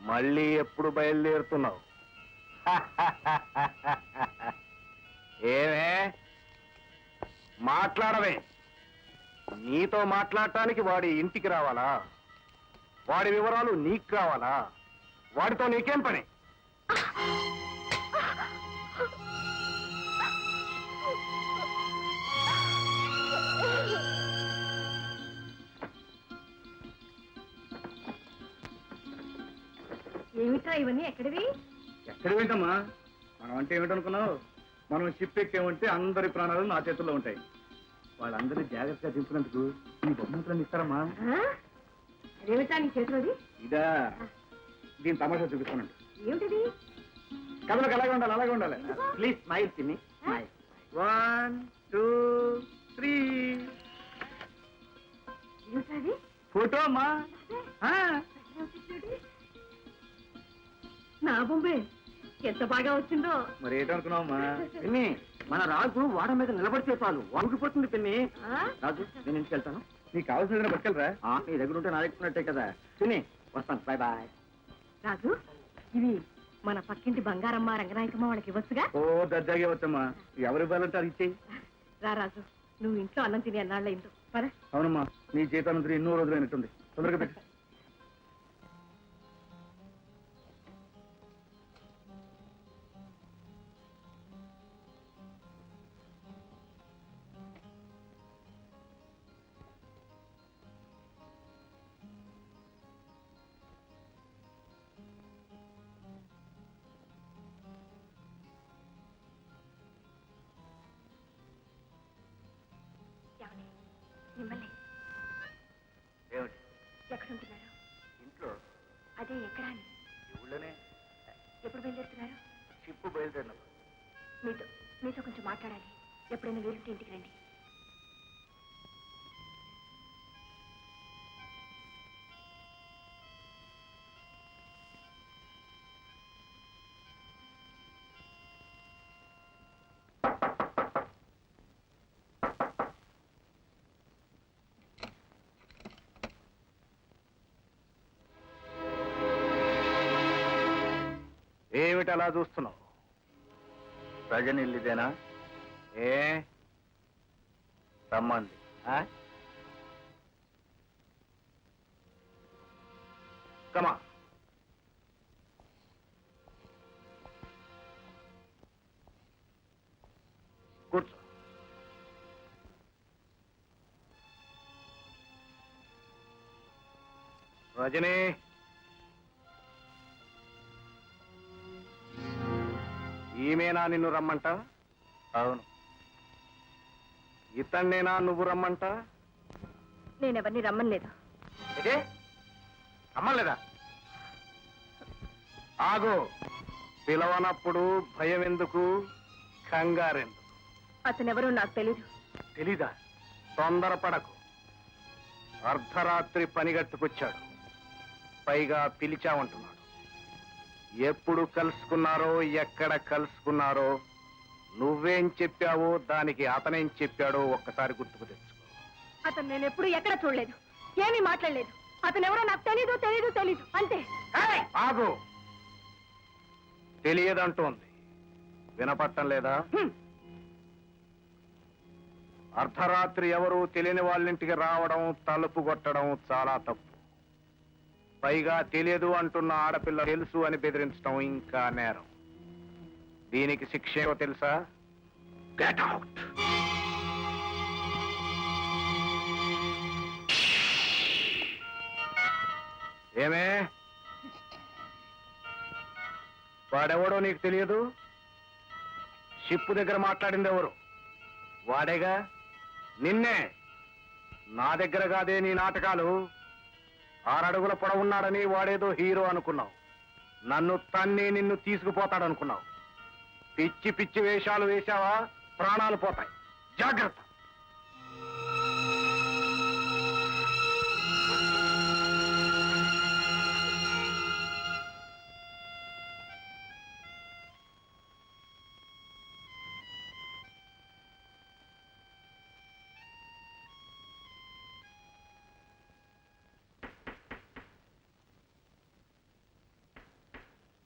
మళ్ళీ ఎప్పుడు బయలుదేరుతున్నావు? ఏమే? మాట్లాడవే. నీతో మాట్లాడటానికి వాడి ఇంటికి రావాలా? వాడి వివరాలు నీకు కావాలా? వాడితో నీకేం పని? ఏమిట్రా ఇవన్నీ ఎక్కడివి? ఎక్కడ వింటమ్మా మనం అంటే ఏమిటనుకున్నావు? మనం షిప్ ఎక్కేమంటే అందరి ప్రాణాలు నా చేతుల్లో ఉంటాయి. వాళ్ళందరినీ జాగ్రత్తగా దింపినందుకు ఈ బహుమతులను ఇస్తారమ్మా. ఆ? అదేమిట్రా నీ చేతిలోది? ఇదా. దీని తమాషా చూపిస్తానండి. ఏమిటిది? కథలకు అలాగే ఉండాలి అలాగే ఉండాలి? ప్లీజ్ స్మైల్ తిని వన్ టూ త్రీ. ఫోటో అమ్మా. నా బొంబే ఎంత బాగా వచ్చిందో. మరి ఏంటనుకున్నావమ్మా? పిన్ని మన రాజు వాడ మీద నిలబడితే చాలు. వంగిపోతుంది పిన్ని. ఆ? రాజు నేను ఇంటికి వెళ్తాను. నీకు కావాల్సిన పట్టుకెళ్ళరా? ఆ, నీ దగ్గర ఉంటే నా దగ్గర ఉన్నట్టే కదా. పిన్ని వస్తాను. బాయ్ బాయ్ రాజు ఇవి మన పక్కింటి బంగారమ్మ రంగనాయకమ్మ వాళ్ళకి ఇవ్వచ్చుగా? ఓ దర్జాగే వచ్చమ్మా ఎవరు ఇవ్వాలంటే అది ఇచ్చేయి. రా రాజు నువ్వు ఇంట్లో అన్నం తిని అన్నాళ్ళ పద. అవునమ్మా నీ జీతానంతరం ఎన్నో రోజులైనట్టుంది. తొందరగా పెట్టు. మిమ్మల్ని. ఏమిటి? ఎక్కడుంటున్నారు? ఇంట్లో? అదే ఎక్కడా అని ఈ ఊళ్ళోనే? ఎప్పుడు బయలుదేరుతున్నారు? షిప్ బయలుదేరినప్పుడు. మీతో మీతో కొంచెం మాట్లాడాలి. ఎప్పుడైనా వీలుంటే ఇంటికి రండి. ఏమిటి అలా చూస్తున్నావు? రజనిల్లిదేనా ఏ? రమ్మంది. ఆ? కమా కూర్చో. రజనీ. ఈమెనా నిన్ను రమ్మంట? అవును. ఇతన్నేనా నువ్వు రమ్మంట? నేనెవరిని రమ్మలేదు ఇదే రమ్మలేదా ఆగు. పిలవనప్పుడు భయం ఎందుకు కంగారెందుకు అతనెవరో నాకు తెలీదు. తెలీదా? తొందరపడకు. అర్ధరాత్రి పనిగట్టుకొచ్చాడు. పైగా పిలిచామంటున్నాడు ఎప్పుడు కలుసుకున్నారో ఎక్కడ కలుసుకున్నారో నువ్వేం చెప్పావో దానికి అతనేం చెప్పాడో ఒక్కసారి గుర్తుకు తెచ్చుకో. అతను నేను ఎప్పుడు ఎక్కడ చూడలేదు. ఏమీ మాట్లాడలేదు. అతనెవరో నాకు తెలీదు తెలీదు తెలీదు. అంతే. ఆగు. తెలియదంటోంది. వినపట్టం లేదా? హ్మ్. అర్ధరాత్రి ఎవరు తెలియని వాళ్ళింటికి రావడం తలుపు కొట్టడం చాలా తప్పు. పైగా తెలియదు అంటున్న ఆడపిల్ల తెలుసు అని బెదిరించడం ఇంకా నేరం. దీనికి శిక్ష ఏమో తెలుసా? గెట్ అవుట్ ఏమే? వాడెవడో నీకు తెలియదు? షిప్ దగ్గర మాట్లాడింది ఎవరు? వాడేగా? నిన్నే. నా దగ్గర కాదే నీ నాటకాలు. ఆరడుగుల పొడవున్నాడని వాడేదో హీరో అనుకున్నావు. నన్ను తన్ని నిన్ను తీసుకుపోతాడనుకున్నావు. పిచ్చి పిచ్చి వేషాలు వేశావా? ప్రాణాలు పోతాయి. జాగ్రత్త.